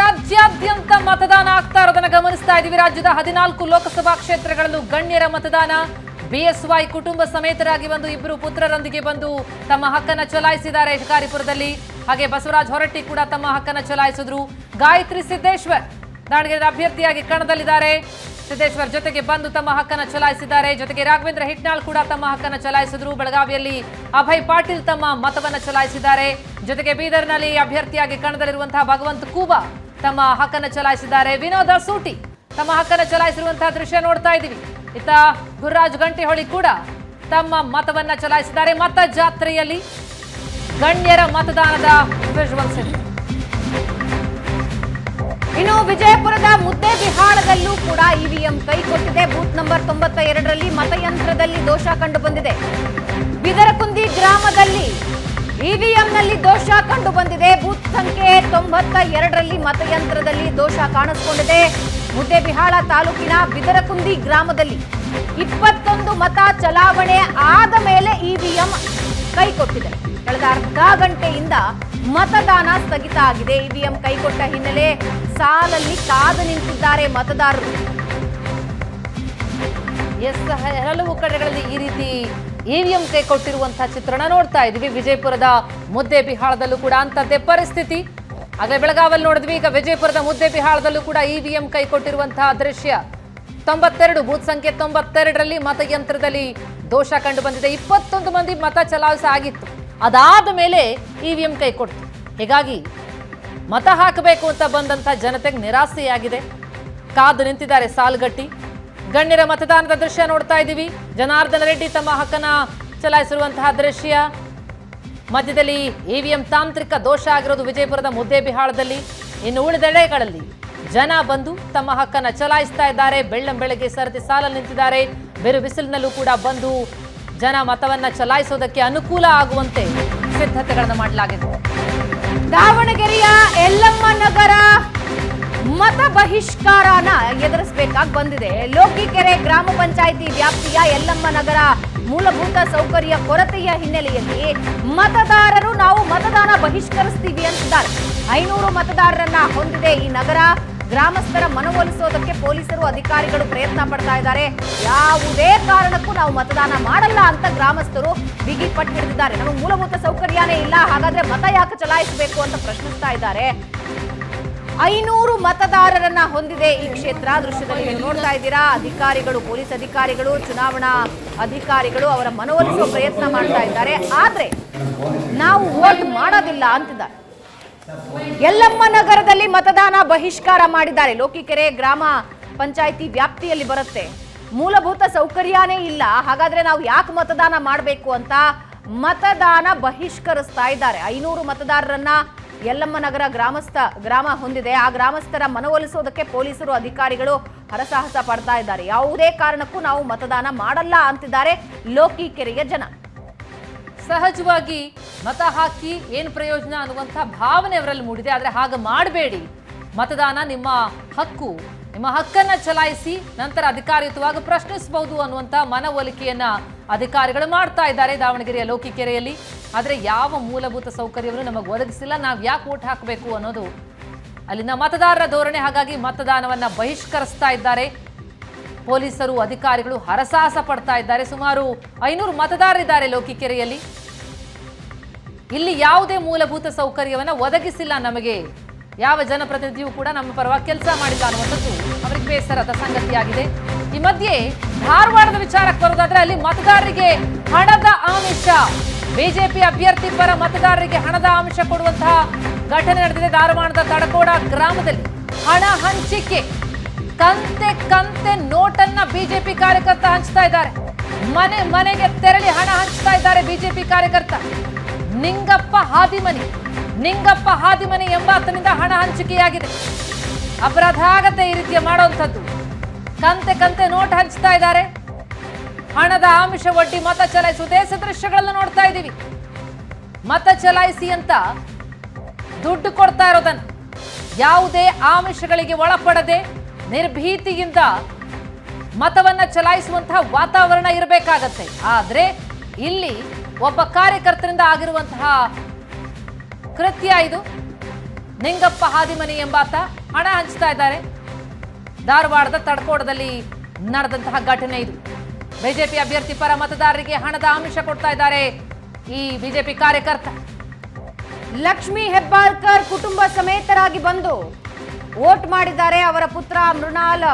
ರಾಜ್ಯಾದ್ಯಂತ ಮತದಾನ ಆಗ್ತಾ ಇರೋದನ್ನ ಗಮನಿಸ್ತಾ ಇದೀವಿ ರಾಜ್ಯದ ಹದಿನಾಲ್ಕು ಲೋಕಸಭಾ ಕ್ಷೇತ್ರಗಳಲ್ಲೂ ಗಣ್ಯರ ಮತದಾನ. ಬಿಎಸ್ವೈ ಕುಟುಂಬ ಸಮೇತರಾಗಿ ಬಂದು ಇಬ್ಬರು ಪುತ್ರರೊಂದಿಗೆ ಬಂದು ತಮ್ಮ ಹಕ್ಕನ್ನ ಚಲಾಯಿಸಿದ್ದಾರೆ ಶಿಕಾರಿಪುರದಲ್ಲಿ ಹಾಗೆ ಬಸವರಾಜ್ ಹೊರಟ್ಟಿ ಕೂಡ ತಮ್ಮ ಹಕ್ಕನ್ನ ಚಲಾಯಿಸಿದ್ರು. ಗಾಯತ್ರಿ ಸಿದ್ದೇಶ್ವರ್ ದಾವಣಗೆರೆ ಅಭ್ಯರ್ಥಿಯಾಗಿ ಕಣದಲ್ಲಿದ್ದಾರೆ. ಸಿದ್ದೇಶ್ವರ್ ಜೊತೆಗೆ ಬಂದು ತಮ್ಮ ಹಕ್ಕನ್ನು ಚಲಾಯಿಸಿದ್ದಾರೆ. ಜೊತೆಗೆ ರಾಘವೇಂದ್ರ ಹಿಟ್ನಾಳ್ ಕೂಡ ತಮ್ಮ ಹಕ್ಕನ್ನು ಚಲಾಯಿಸಿದ್ರು. ಬೆಳಗಾವಿಯಲ್ಲಿ ಅಭಯ್ ಪಾಟೀಲ್ ತಮ್ಮ ಮತವನ್ನು ಚಲಾಯಿಸಿದ್ದಾರೆ. ಜೊತೆಗೆ ಬೀದರ್ನಲ್ಲಿ ಅಭ್ಯರ್ಥಿಯಾಗಿ ಕಣದಲ್ಲಿರುವಂತಹ ಭಗವಂತ ಕೂಬಾ ತಮ್ಮ ಹಕ್ಕನ್ನು ಚಲಾಯಿಸಿದ್ದಾರೆ. ವಿನೋದ ಸೂಟಿ ತಮ್ಮ ಹಕ್ಕನ್ನು ಚಲಾಯಿಸಿರುವಂತಹ ದೃಶ್ಯ ನೋಡ್ತಾ ಇದ್ದೀವಿ. ಇತ್ತ ಗುರುರಾಜ್ ಗಂಟಿಹೊಳಿ ಕೂಡ ತಮ್ಮ ಮತವನ್ನ ಚಲಾಯಿಸಿದ್ದಾರೆ. ಮತ ಜಾತ್ರೆಯಲ್ಲಿ ಗಣ್ಯರ ಮತದಾನದ ವಿಜುವಲ್ಸ್ ಇನ್ನು ವಿಜಯಪುರದ ಮುದ್ದೆ ಬಿಹಾಳದಲ್ಲೂ ಕೂಡ ಇವಿಎಂ ಕೈ ಕೊಟ್ಟಿದೆ. ಬೂತ್ ನಂಬರ್ ತೊಂಬತ್ತ ಎರಡರಲ್ಲಿ ಮತಯಂತ್ರದಲ್ಲಿ ದೋಷ ಕಂಡು ಬಂದಿದೆ ಬಿದರಕುಂದಿ ಗ್ರಾಮದಲ್ಲಿ ಇವಿಎಂನಲ್ಲಿ ದೋಷ ಕಂಡು ಬಂದಿದೆ ಬೂತ್ ಸಂಖ್ಯೆ ತೊಂಬತ್ತ ಎರಡರಲ್ಲಿ ಮತಯಂತ್ರದಲ್ಲಿ ದೋಷ ಕಾಣಿಸಿಕೊಂಡಿದೆ. ಮುದ್ದೇಬಿಹಾಳ ತಾಲೂಕಿನ ಬಿದರಕುಂದಿ ಗ್ರಾಮದಲ್ಲಿ ಇಪ್ಪತ್ತೊಂದು ಮತ ಚಲಾವಣೆ ಆದ ಮೇಲೆ ಇವಿಎಂ ಕೈಕೊಟ್ಟಿದೆ ಕಳೆದ ಅರ್ಧ ಗಂಟೆಯಿಂದ ಮತದಾನ ಸ್ಥಗಿತ ಆಗಿದೆ. ಇವಿಎಂ ಕೈಕೊಟ್ಟ ಹಿನ್ನೆಲೆ ಸಾಲಲ್ಲಿ ಕಾದು ನಿಂತಿದ್ದಾರೆ ಮತದಾರರು. ಎಸ್, ಹಲವು ಕಡೆಗಳಲ್ಲಿ ಈ ರೀತಿ ಇವಿಎಂ ಕೈ ಕೊಟ್ಟಿರುವಂತಹ ಚಿತ್ರಣ ನೋಡ್ತಾ ಇದೀವಿ ವಿಜಯಪುರದ ಮುದ್ದೆ ಬಿಹಾಳದಲ್ಲೂ ಕೂಡ ಅಂತದ್ದೇ ಪರಿಸ್ಥಿತಿ. ಆಗಲೇ ಬೆಳಗಾವಲ್ಲಿ ನೋಡಿದ್ವಿ, ಈಗ ವಿಜಯಪುರದ ಮುದ್ದೇಬಿಹಾಳದಲ್ಲೂ ಕೂಡ ಇವಿಎಂ ಕೈ ಕೊಟ್ಟಿರುವಂತಹ ದೃಶ್ಯ. ತೊಂಬತ್ತೆರಡು, ಬೂತ್ ಸಂಖ್ಯೆ ತೊಂಬತ್ತೆರಡರಲ್ಲಿ ಮತಯಂತ್ರದಲ್ಲಿ ದೋಷ ಕಂಡು ಬಂದಿದೆ. ಇಪ್ಪತ್ತೊಂದು ಮಂದಿ ಮತ ಚಲಾಯಿಸ ಆಗಿತ್ತು. ಅದಾದ ಮೇಲೆ ಇ ವಿ ಎಂ ಕೈ ಕೊಡ್ತು. ಹೀಗಾಗಿ ಮತ ಹಾಕಬೇಕು ಅಂತ ಬಂದಂತ ಜನತೆಗೆ ನಿರಾಸೆಯಾಗಿದೆ. ಕಾದು ನಿಂತಿದ್ದಾರೆ ಸಾಲ್ಗಟ್ಟಿ. ಗಣ್ಯರ ಮತದಾನದ ದೃಶ್ಯ ನೋಡ್ತಾ ಇದ್ದೀವಿ. ಜನಾರ್ದನ ರೆಡ್ಡಿ ತಮ್ಮ ಹಕ್ಕನ್ನ ಚಲಾಯಿಸಿರುವಂತಹ ದೃಶ್ಯ. ಮಧ್ಯದಲ್ಲಿ ಇ ವಿ ಎಂ ತಾಂತ್ರಿಕ ದೋಷ ಆಗಿರೋದು ವಿಜಯಪುರದ ಮುದ್ದೇಬಿಹಾಳದಲ್ಲಿ. ಇನ್ನು ಉಳಿದೆಡೆಗಳಲ್ಲಿ ಜನ ಬಂದು ತಮ್ಮ ಹಕ್ಕನ್ನು ಚಲಾಯಿಸ್ತಾ ಇದ್ದಾರೆ. ಬೆಳ್ಳಂ ಬೆಳಗ್ಗೆ ಸರತಿ ಸಾಲಲ್ಲಿ ನಿಂತಿದ್ದಾರೆ. ಬೆರು ಬಿಸಿಲಿನಲ್ಲೂ ಕೂಡ ಬಂದು ಜನ ಮತವನ್ನ ಚಲಾಯಿಸೋದಕ್ಕೆ ಅನುಕೂಲ ಆಗುವಂತೆ ಸಿದ್ಧತೆಗಳನ್ನು ಮಾಡಲಾಗಿದೆ. ದಾವಣಗೆರೆಯ ಯಲ್ಲಮ್ಮ ನಗರ ಮತ ಬಹಿಷ್ಕಾರನ ಎದುರಿಸಬೇಕಾಗಿ ಬಂದಿದೆ. ಲೋಕಿಕೆರೆ ಗ್ರಾಮ ಪಂಚಾಯಿತಿ ವ್ಯಾಪ್ತಿಯ ಯಲ್ಲಮ್ಮ ನಗರ ಮೂಲಭೂತ ಸೌಕರ್ಯ ಕೊರತೆಯ ಹಿನ್ನೆಲೆಯಲ್ಲಿ ಮತದಾರರು ನಾವು ಮತದಾನ ಬಹಿಷ್ಕರಿಸ್ತೀವಿ ಅಂತಿದ್ದಾರೆ. ಐನೂರು ಮತದಾರರನ್ನ ಹೊಂದಿದೆ ಈ ನಗರ. ಗ್ರಾಮಸ್ಥರ ಮನವೊಲಿಸೋದಕ್ಕೆ ಪೊಲೀಸರು ಅಧಿಕಾರಿಗಳು ಪ್ರಯತ್ನ ಪಡ್ತಾ ಇದ್ದಾರೆ. ಯಾವುದೇ ಕಾರಣಕ್ಕೂ ನಾವು ಮತದಾನ ಮಾಡಲ್ಲ ಅಂತ ಗ್ರಾಮಸ್ಥರು ಬಿಗಿ ನಮಗೆ ಮೂಲಭೂತ ಸೌಕರ್ಯನೇ ಇಲ್ಲ. ಹಾಗಾದ್ರೆ ಮತ ಯಾಕೆ ಚಲಾಯಿಸಬೇಕು ಅಂತ ಪ್ರಶ್ನಿಸ್ತಾ ಇದ್ದಾರೆ. ಐನೂರು ಮತದಾರರನ್ನ ಹೊಂದಿದೆ ಈ ಕ್ಷೇತ್ರ. ದೃಶ್ಯದಲ್ಲಿ ನೀವು ನೋಡ್ತಾ ಇದ್ದೀರಾ. ಅಧಿಕಾರಿಗಳು, ಪೊಲೀಸ್ ಅಧಿಕಾರಿಗಳು, ಚುನಾವಣಾ ಅಧಿಕಾರಿಗಳು ಅವರ ಮನವೊಲಿಸುವ ಪ್ರಯತ್ನ ಮಾಡ್ತಾ ಇದ್ದಾರೆ. ಆದ್ರೆ ನಾವು ವೋಟ್ ಮಾಡೋದಿಲ್ಲ ಅಂತಿದ್ದಾರೆ. ಯಲ್ಲಮ್ಮ ನಗರದಲ್ಲಿ ಮತದಾನ ಬಹಿಷ್ಕಾರ ಮಾಡಿದ್ದಾರೆ. ಲೋಕಿಕೆರೆ ಗ್ರಾಮ ಪಂಚಾಯಿತಿ ವ್ಯಾಪ್ತಿಯಲ್ಲಿ ಬರುತ್ತೆ. ಮೂಲಭೂತ ಸೌಕರ್ಯನೇ ಇಲ್ಲ. ಹಾಗಾದ್ರೆ ನಾವು ಯಾಕೆ ಮತದಾನ ಮಾಡಬೇಕು ಅಂತ ಮತದಾನ ಬಹಿಷ್ಕರಿಸ್ತಾ ಇದ್ದಾರೆ. ಐನೂರು ಮತದಾರರನ್ನ ಯಲ್ಲಮ್ಮ ನಗರ ಗ್ರಾಮಸ್ಥ, ಗ್ರಾಮ ಹೊಂದಿದೆ. ಆ ಗ್ರಾಮಸ್ಥರ ಮನವೊಲಿಸೋದಕ್ಕೆ ಪೊಲೀಸರು, ಅಧಿಕಾರಿಗಳು ಹರಸಾಹಸ ಪಡ್ತಾ ಇದ್ದಾರೆ. ಯಾವುದೇ ಕಾರಣಕ್ಕೂ ನಾವು ಮತದಾನ ಮಾಡಲ್ಲ ಅಂತಿದ್ದಾರೆ ಲೋಕಿಕೆರೆಯ ಜನ. ಸಹಜವಾಗಿ ಮತ ಹಾಕಿ ಏನು ಪ್ರಯೋಜನ ಅನ್ನುವಂಥ ಭಾವನೆ ಅವರಲ್ಲಿ ಮೂಡಿದೆ. ಆದರೆ ಹಾಗೆ ಮಾಡಬೇಡಿ. ಮತದಾನ ನಿಮ್ಮ ಹಕ್ಕು. ನಿಮ್ಮ ಹಕ್ಕನ್ನು ಚಲಾಯಿಸಿ ನಂತರ ಅಧಿಕಾರಯುತವಾಗಿ ಪ್ರಶ್ನಿಸಬಹುದು ಅನ್ನುವಂಥ ಮನವೊಲಿಕೆಯನ್ನು ಅಧಿಕಾರಿಗಳು ಮಾಡ್ತಾ ಇದ್ದಾರೆ ದಾವಣಗೆರೆಯ ಲೋಕಿಕೆರೆಯಲ್ಲಿ. ಆದರೆ ಯಾವ ಮೂಲಭೂತ ಸೌಕರ್ಯವನ್ನು ನಮಗೆ ಒದಗಿಸಿಲ್ಲ. ನಾವು ಯಾಕೆ ಓಟ್ ಹಾಕಬೇಕು ಅನ್ನೋದು ಅಲ್ಲಿನ ಮತದಾರರ ಧೋರಣೆ. ಹಾಗಾಗಿ ಮತದಾನವನ್ನು ಬಹಿಷ್ಕರಿಸ್ತಾ ಇದ್ದಾರೆ. ಪೊಲೀಸರು, ಅಧಿಕಾರಿಗಳು ಹರಸಾಹಸ ಪಡ್ತಾ ಇದ್ದಾರೆ. ಸುಮಾರು ಐನೂರು ಮತದಾರರಿದ್ದಾರೆ ಲೋಕಿಕೆರೆಯಲ್ಲಿ. ಇಲ್ಲಿ ಯಾವುದೇ ಮೂಲಭೂತ ಸೌಕರ್ಯವನ್ನು ಒದಗಿಸಿಲ್ಲ ನಮಗೆ. ಯಾವ ಜನಪ್ರತಿನಿಧಿಯೂ ಕೂಡ ನಮ್ಮ ಪರವಾಗಿ ಕೆಲಸ ಮಾಡಿಲ್ಲ ಅನ್ನುವಂಥದ್ದು ಅವರಿಗೆ ಬೇಸರದ ಸಂಗತಿಯಾಗಿದೆ. ಈ ಮಧ್ಯೆ ಧಾರವಾಡದ ವಿಚಾರಕ್ಕೆ ಬರೋದಾದ್ರೆ ಅಲ್ಲಿ ಮತದಾರರಿಗೆ ಹಣದ ಆಮಿಷ. ಬಿಜೆಪಿ ಅಭ್ಯರ್ಥಿ ಪರ ಮತದಾರರಿಗೆ ಹಣದ ಆಮಿಷ ಕೊಡುವಂತಹ ಘಟನೆ ನಡೆದಿದೆ ಧಾರವಾಡದ ತಡಕೋಡ ಗ್ರಾಮದಲ್ಲಿ. ಹಣ ಹಂಚಿಕೆ. ಕಂತೆ ಕಂತೆ ನೋಟನ್ನ ಬಿಜೆಪಿ ಕಾರ್ಯಕರ್ತ ಹಂಚ್ತಾ ಇದ್ದಾರೆ. ಮನೆ ಮನೆಗೆ ತೆರಳಿ ಹಣ ಹಂಚ್ತಾ ಇದ್ದಾರೆ ಬಿಜೆಪಿ ಕಾರ್ಯಕರ್ತ. ನಿಂಗಪ್ಪ ಹಾದಿಮನಿ ನಿಂಗಪ್ಪ ಹಾದಿಮನಿ ಎಂಬಾತನಿಂದ ಹಣ ಹಂಚಿಕೆಯಾಗಿದೆ. ಅಪರಾಧ ಆಗತ್ತೆ ಈ ರೀತಿಯ ಮಾಡುವಂಥದ್ದು. ಕಂತೆ ಕಂತೆ ನೋಟ್ ಹಂಚ್ತಾ ಇದ್ದಾರೆ. ಹಣದ ಆಮಿಷ ಒಡ್ಡಿ ಮತ ಚಲಾಯಿಸುವ ಸದೃಶ್ಯಗಳನ್ನು ದೃಶ್ಯಗಳನ್ನ ನೋಡ್ತಾ ಇದ್ದೀವಿ. ಮತ ಚಲಾಯಿಸಿ ಅಂತ ದುಡ್ಡು ಕೊಡ್ತಾ ಇರೋದನ್ನು. ಯಾವುದೇ ಆಮಿಷಗಳಿಗೆ ಒಳಪಡದೆ ನಿರ್ಭೀತಿಯಿಂದ ಮತವನ್ನ ಚಲಾಯಿಸುವಂತಹ ವಾತಾವರಣ ಇರಬೇಕಾಗತ್ತೆ. ಆದ್ರೆ ಇಲ್ಲಿ ಒಬ್ಬ ಕಾರ್ಯಕರ್ತರಿಂದ ಆಗಿರುವಂತಹ ಕೃತ್ಯ ಇದು. ನಿಂಗಪ್ಪ ಹಾದಿಮನಿ ಎಂಬಾತ ಹಣ ಹಂಚ್ತಾ ಇದ್ದಾರೆ. ಧಾರವಾಡದ ತಡಕೋಡದಲ್ಲಿ ನಡೆದಂತಹ ಘಟನೆ ಇದು. ಬಿಜೆಪಿ ಅಭ್ಯರ್ಥಿ ಪರ ಮತದಾರರಿಗೆ ಹಣದ ಆಮಿಷ ಕೊಡ್ತಾ ಇದ್ದಾರೆ ಈ ಬಿಜೆಪಿ ಕಾರ್ಯಕರ್ತ. ಲಕ್ಷ್ಮಿ ಹೆಬ್ಬಾಳ್ಕರ್ ಕುಟುಂಬ ಸಮೇತರಾಗಿ ಬಂದು ವೋಟ್ ಮಾಡಿದ್ದಾರೆ ಅವರ ಪುತ್ರ ಮೃಣಾಲ್.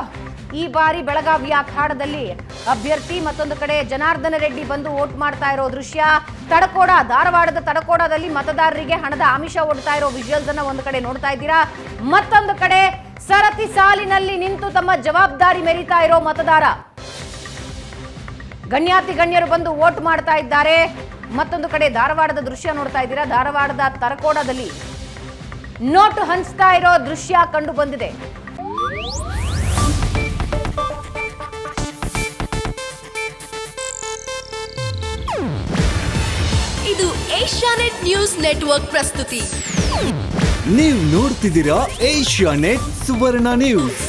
ಈ ಬಾರಿ ಬೆಳಗಾವಿಯ ಅಖಾಡದಲ್ಲಿ ಅಭ್ಯರ್ಥಿ ಮತ್ತೊಂದು ಕಡೆ ಜನಾರ್ದನ ರೆಡ್ಡಿ ಬಂದು ವೋಟ್ ಮಾಡ್ತಾ ಇರೋ ದೃಶ್ಯ. ತಡಕೋಡ, ಧಾರವಾಡದ ತಡಕೋಡದಲ್ಲಿ ಮತದಾರರಿಗೆ ಹಣದ ಆಮಿಷ ಒಡ್ತಾ ಇರೋ ವಿಜುವಲ್ಸ್ ಅನ್ನ ಒಂದು ಕಡೆ ನೋಡ್ತಾ ಇದ್ದೀರಾ. ಮತ್ತೊಂದು ಕಡೆ ಸರತಿ ಸಾಲಿನಲ್ಲಿ ನಿಂತು ತಮ್ಮ ಜವಾಬ್ದಾರಿ ಮೆರೀತಾ ಇರೋ ಮತದಾರ. ಗಣ್ಯಾತಿ ಗಣ್ಯರು ಬಂದು ವೋಟ್ ಮಾಡ್ತಾ ಇದ್ದಾರೆ. ಮತ್ತೊಂದು ಕಡೆ ಧಾರವಾಡದ ದೃಶ್ಯ ನೋಡ್ತಾ ಇದ್ದೀರಾ. ಧಾರವಾಡದ ತರಕೋಡದಲ್ಲಿ ನೋಟು ಹಂಚ್ತಾ ಇರೋ ದೃಶ್ಯ ಕಂಡು ಬಂದಿದೆ. ಇದು ಏಷ್ಯಾನೆಟ್ ನ್ಯೂಸ್ ನೆಟ್ವರ್ಕ್ ಪ್ರಸ್ತುತಿ. ನೀವು ನೋಡ್ತಿದ್ದೀರಾ ಏಷ್ಯಾ ನೆಟ್ ಸುವರ್ಣ ನ್ಯೂಸ್.